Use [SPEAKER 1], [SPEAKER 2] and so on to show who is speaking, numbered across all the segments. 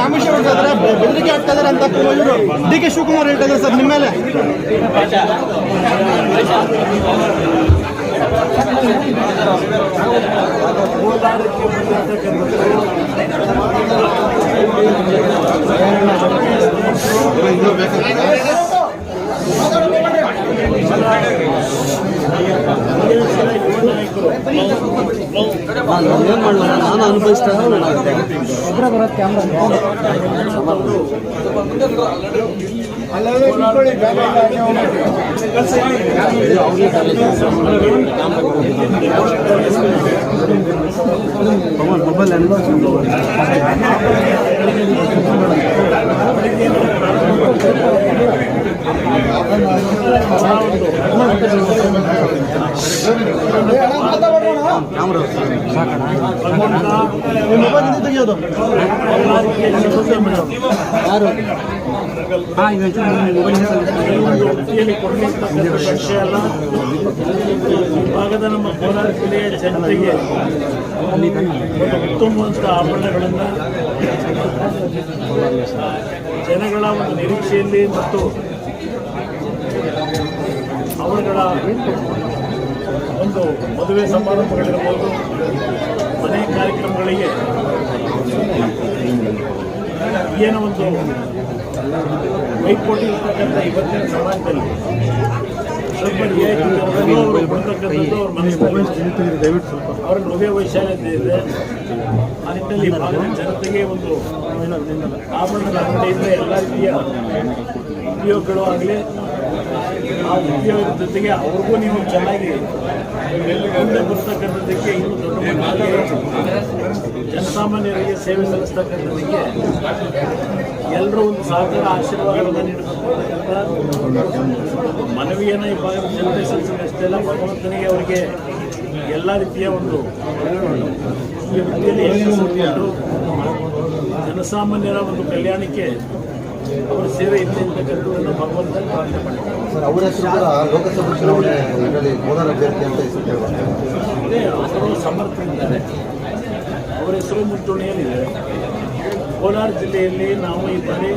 [SPEAKER 1] ನಮ್ಮ ಶಾಸಕರಿಗೆ ಆಮಿಷ ಹೊಡ್ತಾ ಇದಾರೆ ಬೆ- ಬೆದರಿಕೆ ಆಗ್ತಾ ಇದಾರೆ ಅಂತ ಇವರು ಡಿ ಕೆ ಶಿವಕುಮಾರ್ ಹೇಳ್ತಾ ಇದ್ದಾರೆ ಸರ್ ನಿಮ್ಮ ಮೇಲೆ
[SPEAKER 2] ಏನ್ ಮಾಡಲ್ಲ ನಾನು ಅನುಭವಿಸ್ತಾ ಮೊಬೈಲ್
[SPEAKER 1] ನಿಮ್ಮ
[SPEAKER 3] ವಿಷಯ ಅಲ್ಲ ಈ ಭಾಗದ ನಮ್ಮ ಕೋಲಾರ ಜಿಲ್ಲೆಯ ಜನತೆಗೆ ಉತ್ತಮವಾದ ಆಭರಣಗಳನ್ನು ಜನಗಳ ಒಂದು ನಿರೀಕ್ಷೆಯಲ್ಲಿ ಮತ್ತು ಅವರುಗಳ ಒಂದು ಮದುವೆ ಸಮಾರಂಭಗಳಿರ್ಬೋದು, ಮನೆ ಕಾರ್ಯಕ್ರಮಗಳಿಗೆ ಏನೋ ಒಂದು ಹೈಕೋರ್ಟ್ ಇರ್ತಕ್ಕಂಥ ಇವತ್ತಿನ ಸಮಾಜದಲ್ಲಿ ಸ್ವಲ್ಪ ಅವರು ಮನಸ್ಸಿನಲ್ಲಿ ಅವರ ಹೃದಯ ವೈಶಾಲ್ಯತೆ ಇದೆ. ಆ ನಿಟ್ಟಿನಲ್ಲಿ ಜನತೆಗೆ ಒಂದು ಆಭರಣದ ಅಂಗಡಿಯಿಂದ ಎಲ್ಲ ರೀತಿಯ ಉದ್ಯೋಗಗಳು ಆಗಲಿ ಆ ಉದ್ಯೋಗದ ಜೊತೆಗೆ ಅವ್ರಿಗೂ ನೀವು ಚೆನ್ನಾಗಿ ಮುಂದೆ ಬರ್ತಕ್ಕಂಥದ್ದಕ್ಕೆ ಇನ್ನೂ ದೊಡ್ಡ ಜನಸಾಮಾನ್ಯರಿಗೆ ಸೇವೆ ಸಲ್ಲಿಸ್ತಕ್ಕಂಥದ್ದಕ್ಕೆ ಎಲ್ಲರೂ ಒಂದು ಸಹಕಾರ ಆಶೀರ್ವಾದಗಳನ್ನು ನೀಡಬೇಕು. ಮನವಿಯನ್ನು ಈ ಭಾಗದ ಜನತೆ ಸಲ್ಲಿಸಿದಷ್ಟೇ ಅಲ್ಲ, ಭಗವಂತನಿಗೆ ಅವರಿಗೆ ಎಲ್ಲ ರೀತಿಯ ಒಂದು ವೃತ್ತಿಯಲ್ಲಿ ಕೊಟ್ಟು ಜನಸಾಮಾನ್ಯರ ಒಂದು ಕಲ್ಯಾಣಕ್ಕೆ ಅವರ ಸೇವೆ ಇದೆ ಅಂತಕ್ಕಂಥದ್ದನ್ನು ಭಗವಂತ ಪ್ರಾರ್ಥನೆ
[SPEAKER 4] ಸರ್ ಅವರ ಹೆಸರು ಲೋಕಸಭಾ ಚುನಾವಣೆ ಕೋಲಾರ ಅಭ್ಯರ್ಥಿ ಅಂತ ಹೆಸರು
[SPEAKER 3] ಅದೇ ಅವರು ಸಮರ್ಥರಿದ್ದಾರೆ. ಅವರ ಹೆಸರು ಮುಂಚೂಣಿಯಲ್ಲಿದೆ ಕೋಲಾರ ಜಿಲ್ಲೆಯಲ್ಲಿ ನಾವು ಈ ಬಾರಿ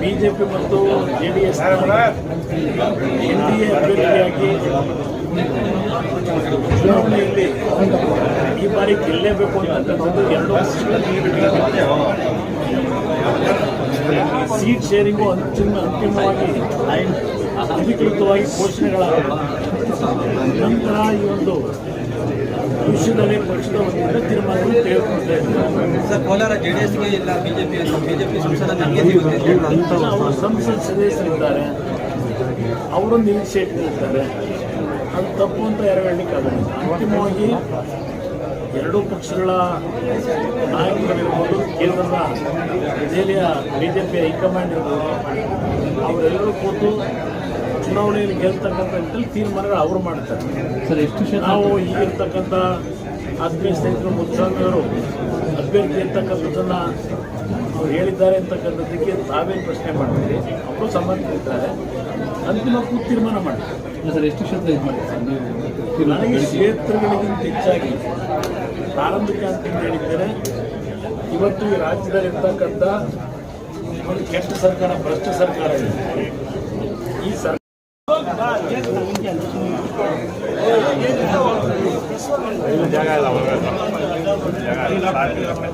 [SPEAKER 3] ಬಿ ಜೆ ಪಿ ಮತ್ತು J D S N D A ಅಭ್ಯರ್ಥಿಯಾಗಿ ಚುನಾವಣೆಯಲ್ಲಿ ಈ ಬಾರಿ ಗೆಲ್ಲೇಬೇಕು ಅಂತ ಎರಡು ಸೀಟ್ ಶೇರಿಂಗು ಅಂತಿಮ ಅಂತಿಮವಾಗಿ ಅಧಿಕೃತವಾಗಿ ಘೋಷಣೆಗಳಾಗಬೇಕು ನಂತರ ಈ ಒಂದು ವಿಷಯದಲ್ಲಿ ಪಕ್ಷದ ಒಂದು ತೀರ್ಮಾನವನ್ನು ತೆಗೆದುಕೊಳ್ತಾ
[SPEAKER 2] ಸರ್ ಕೋಲಾರ ಜೆ ಡಿ ಎಸ್ಗೆ ಇಲ್ಲ ಬಿಜೆಪಿ ಬಿಜೆಪಿ ಸಂಸದ
[SPEAKER 3] ಸಂಸತ್ ಸದಸ್ಯರಿದ್ದಾರೆ. ಅವರು ಇನಿಷಿಯೇಟಿವ್ ಇಟ್ಟಿರ್ತಾರೆ ಅದು ತಪ್ಪು ಅಂತ ಯಾರು ಹೇಳಲಿಕ್ಕಾಗಲ್ಲ ಅಂತಿಮವಾಗಿ ಎರಡೂ ಪಕ್ಷಗಳ ನಾಯಕರಿರ್ಬೋದು ಕೇಂದ್ರದ ದೆಹಲಿಯ ಬಿ ಜೆ ಪಿ ಹೈಕಮಾಂಡ್ ಇರ್ಬೋದು ಅವರೆಲ್ಲರೂ ಕೂತು ಚುನಾವಣೆಯಲ್ಲಿ ಗೆಲ್ತಕ್ಕಂಥ ನಿಟ್ಟಿನಲ್ಲಿ ತೀರ್ಮಾನಗಳು ಅವರು ಮಾಡ್ತಾರೆ.
[SPEAKER 2] ಸರ್ ಎಷ್ಟು
[SPEAKER 3] ನಾವು ಈಗಿರ್ತಕ್ಕಂಥ ಆತ್ಮೀಯ ಸ್ನೇಹಿತರು ಮುತ್ಸಾಮಿಯವರು ಅಭ್ಯರ್ಥಿ ಅಂತಕ್ಕಂಥದ್ದನ್ನು ಅವ್ರು ಹೇಳಿದ್ದಾರೆ ಅಂತಕ್ಕಂಥದ್ದಕ್ಕೆ ತಾವೇ ಪ್ರಶ್ನೆ ಮಾಡ್ತೀರಿ ಅವರು ಸಂಬಂಧಿಸಿದ್ದಾರೆ ಅಂತಿಮ ಕೂತ್ ತೀರ್ಮಾನ ಮಾಡ್ತಾರೆ.
[SPEAKER 2] ಸರ್ ಎಷ್ಟು ಕ್ಷೇತ್ರ ಇದು ಮಾಡಿ ಸರ್? ನೀವು
[SPEAKER 3] ನನಗೆ ಕ್ಷೇತ್ರಗಳಿಗಿಂತ ಹೆಚ್ಚಾಗಿ ಪ್ರಾರಂಭಿಕ ಅಂತ ಹೇಳಿದ್ದಾರೆ. ಇವತ್ತು ಈ ರಾಜ್ಯದಲ್ಲಿರ್ತಕ್ಕಂಥ ಒಂದು ಕೆಟ್ಟ ಸರ್ಕಾರ ಭ್ರಷ್ಟ ಸರ್ಕಾರ ಇದೆ. ಈ ಸರ್ಕಾರ
[SPEAKER 2] Jangan lupa like,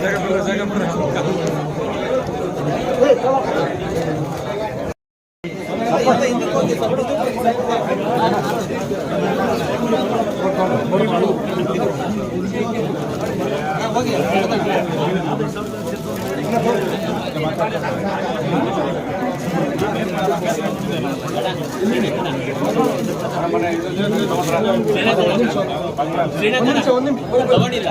[SPEAKER 2] ಜಾಗ ಬರ ಜಾಗ ಬರ ತಗೊಂಡಿಲ್ಲ